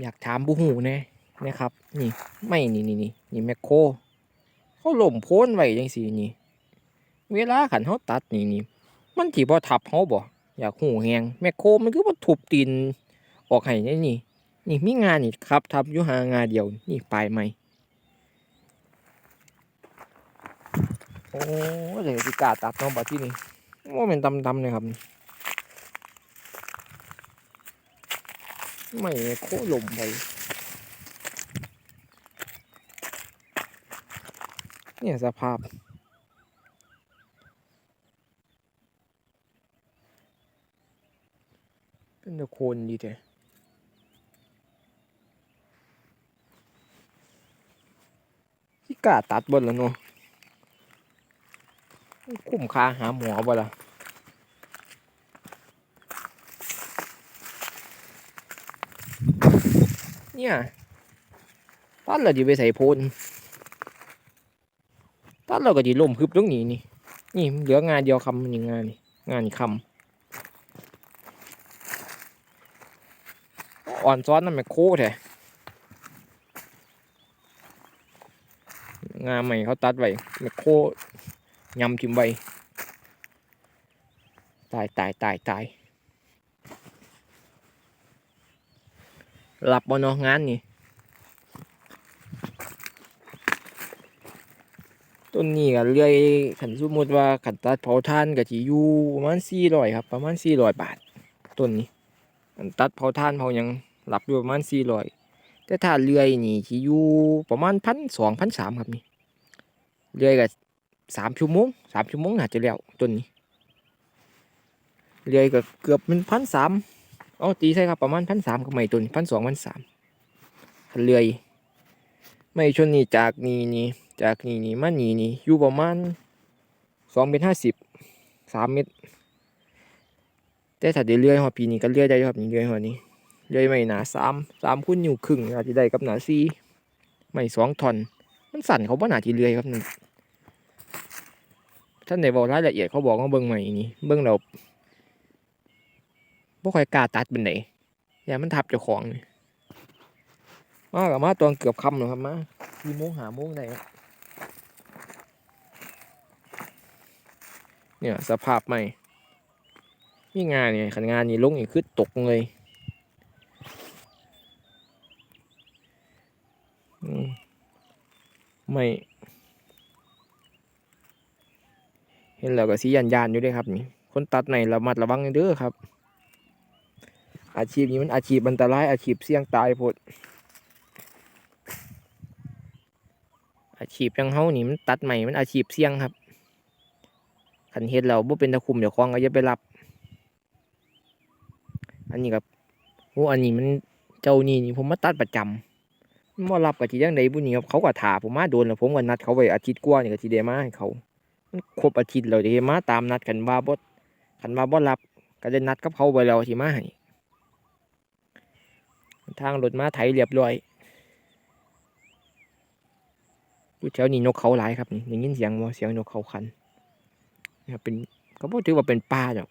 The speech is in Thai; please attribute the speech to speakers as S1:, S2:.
S1: อยากถามผู้หูแน่นะครับ นี่ไม่นี่นี่นี่นี่แมคโครเขาหล่มโพ้นไว้จังซี่นี่ เวลาขันเขาตัดนี่นี่มันที่บ่ทับเขาบ่อยากหูแหงแมคโครมันคือบ่ทุบตีนออกให้นี่นี่นี่มีงานนี่ครับทับยู่หางานเดียวนี่ปลายไม้โอ้เดี๋ยวสิกาตัดเนาะบัดที่นี่ว่าเป็นดำๆเลยครับ ไม่โคหล่มไปเนี่ยสภาพ เป็นตะโคนดีแท้ที่กล้าตัดบนแล้วเนาะคุ้มค่าหาหมอบ่ล่ะ เนี่ยตัดเราจะไปใส่โพนตัดเราก็จะล่มพึบตรงนี้นี่ นี่เหลืองานเดียวคำมันยังงานนี่งานคำอ่อนซ้อนนั่นแม่โคแท้งาใหม่เขาตัดไว้แม่โคยำทิมไว้ตายตายตายตาย หลับบนงานนี่ ต้นนี้ก็เลื่อยขันสมมติว่าขันตัดเผาท่านก็จะอยู่ประมาณสี่ร้อยครับประมาณสี่ร้อยบาทต้นนี้อันตัดเผาท่านเผายังหลับอยู่ประมาณสี่ร้อยแต่ถ้าเลื่อยนี่ที่อยู่ประมาณพันสองพันสามครับนี่เลื่อยก็สามชั่วโมงสามชั่วโมงน่าจะแล้วต้นนี้เลื่อยก็เกือบเป็นพันสาม เอาตีใช่ครับประมาณพันสามก็ไม่ต้นพันสองพันสามเลื่อยไม่ชนนี่จากนี่นี่จากนี่นี่มานี่นี่อยู่ประมาณสองเมตรห้าสิบสามเมตรแต่ถ้าเดี๋ยวเลื่อยหอปีนี้ก็เลื่อยได้ครับนี่เลื่อยหอนี้เลื่อยไม่หนาสามสามคุ้นอยู่ครึ่งอาจจะได้กับหนาสี่ไม่สองทอนมันสั่นเขาบ่หนาทีเรือยครับนั่นท่านในบอกรายละเอียดเขาบอกว่าเบิ้งใหม่นี่เบิ้งเรา บ่ค่อยกล้าตัดเป็นไหนอย่ามันทับเจ้าของนี่มากับมาตอนเกือบคำแล้วครับมาสี่โมงหาโมงได้ครับเนี่ยสภาพใหม่นี่งานเนี่ยขันงานนี่ลงนี่คือตกเลยอืมไม่ เห็นแล้วก็สียันยานอยู่ด้วยครับนี่คนตัดในระมัดระวังเด้อครับ อาชีพนี้มันอาชีพอันตรายอาชีพเสี่ยงตายพดอาชีพยังเฮานี่มันตัดใหม่มันอาชีพเสี่ยงครับขันเฮ็ดเราบ่เป็นตะคุมเดี๋ยวคองก็อย่าไปรับ อันนี้ครับโอ้อันนี้มันเจ้านี่นี่ผมมาตัดประจำมารับกับทียังไดบุญนี่ครับเขาก็ถาผมมาโดนแล้วผมก็นัดเขาไว้อาทิตย์กว่านี่ก็สิได้มาให้เขามันครบอาทิตย์แล้วจะมาตามนัดกันว่าบ่คันว่าบ่รับ ก็ได้นัดกับเขาไว้แล้วสิมาให้ ทางรถมาไถเรียบร้อยอยู่แถวนี้นกเขาหลายครับนี่ได้ยินเสียงบ่เสียงนกเขาคันนะครับเป็นก็บ่ถือว่าเป็นป่าดอก